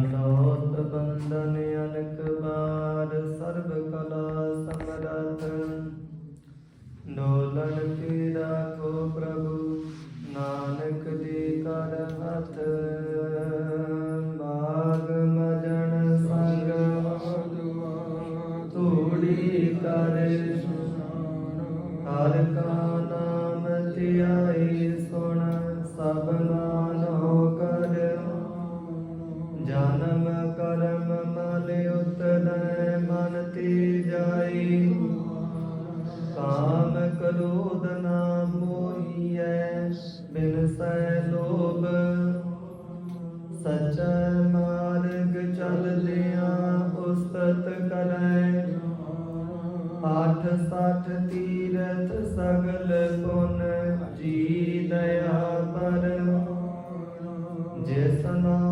ਟਟੋਤ ਬੰਦਨ ਜਨਮ ਕਰਮ ਮਲ ਉਤਰੈ ਮਨ ਤੀ ਜਾਈ। ਕਾਮ ਕਲੋਧ ਨਾ ਮੋਹੀਐ, ਬਿਨ ਲੋਭ। ਸਚੈ ਮਾਰਗ ਚਲਦਿਆਂ ਉਸਤਤ ਕਰੈ। ਆਠ ਸਾਠ ਤੀਰਥ ਸਗਲ ਪੁਨ, ਜੀ ਦਇਆ ਪਰ। ਜਿਸ ਨਾਮ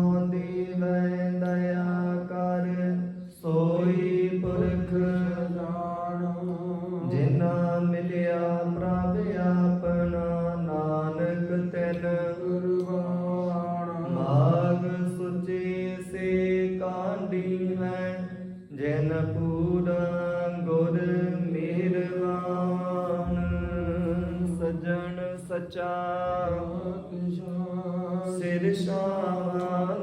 ਜਿਨ ਪੂਰਾ ਗੁਰ ਮਿਹਰਵਾਨ ਸਜਣ ਸਚਾ ਸਿਰ ਸ਼ਾਮੈ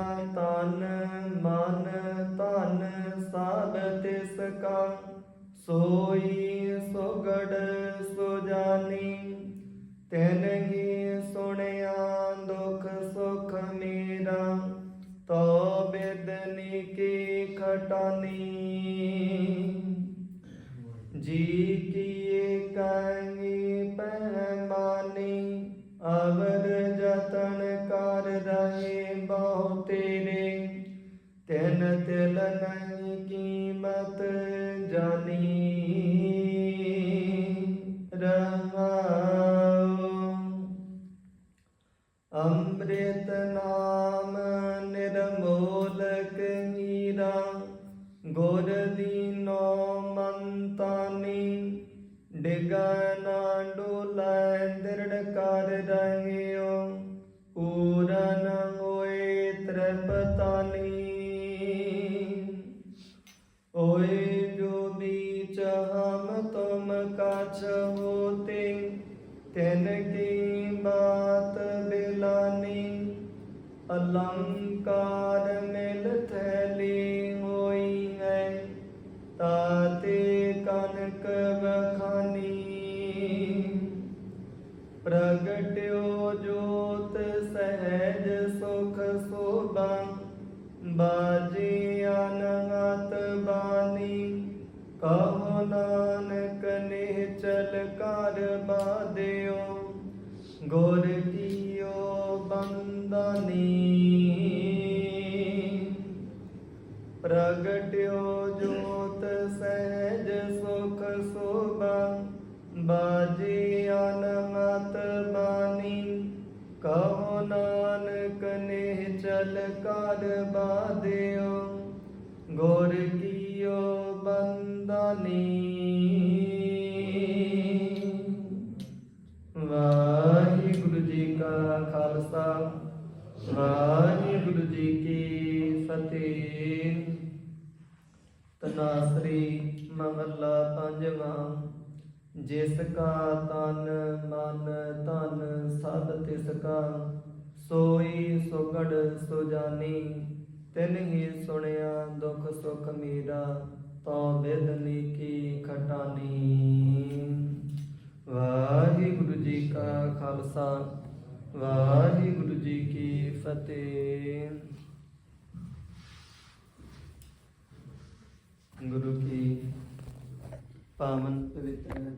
ਤਿਨ ਹੀ ਸੁਣਿਆ ਦੁਖ ਸੁਖ ਮੇਰਾ, ਤੋ ਬਿਦਨੀ ਕੀ ਖਟਾਨੀ। ਜੀ ਕੀਏ ਕਾਂਗੀ ਪਹਿਮਾਨੀ ਅਵਰ ਜਤਨ ਕਰ ਰਹੇ ਬਹੁ ਤੇਰੇ। ਤੈਨ ਤਿਲ ਨਹੀਂ ਅੰਮ੍ਰਿਤ ਨਾਮ ਨਿਰਮੋਲਕ ਹੀਰਾ ਗੁਰ ਦੀਨੋ ਮੰਤਾਨੀ ਡਿਗਾ ਵਖਾਨੀ ਪ੍ਰਗਟਿਓ ਜੋਤ ਸਹਿਜ ਸੁਖ ਸੋਭਾ। ਬਾਜੀ ਅਨਹਤ ਬਾਣੀ। ਕਹੋ ਨਾਨਕ ਨਿਹਚਲ ਕਰ ਬਾਦਿਓ ਗੋਰੇ ਬਾਜੀ ਅਨਮਤ ਬਾਣੀ ਕਹੋ ਨਾਨਕ ਨੇ ਚਲ ਕਰ ਬਾਦਿਓ ਗੁਰ ਕੀਓ ਬੰਦਾਨੀ ਵਾਹਿਗੁਰੂ ਜੀ ਕਾ ਖਾਲਸਾ, ਵਾਹਿਗੁਰੂ ਜੀ ਕੀ ਫਤਿਹ। ਤਨਾਸਰੀ ਮਹੱਲਾ ਪੰਜਵਾਂ ਜਿਸ ਕਾ ਤਨ ਮਨ ਧਨ ਸਭ ਤਿਸ ਕਾ, ਸੋਈ ਸੁਗੜ ਸੁਜਾਨੀ, ਤਿਨ ਹੀ ਸੁਣਿਆ ਦੁਖ ਸੁਖ ਮੀਰਾ ਤੋ ਬੇਦਨੀ ਕੀ ਖਟਾਨੀ। ਵਾਹਿਗੁਰੂ ਜੀ ਕਾ ਖਾਲਸਾ, ਵਾਹਿਗੁਰੂ ਜੀ ਕੀ ਫਤਿਹ। ਗੁਰੂ ਕੀ ਪਾਵਨ ਪਵਿੱਤਰ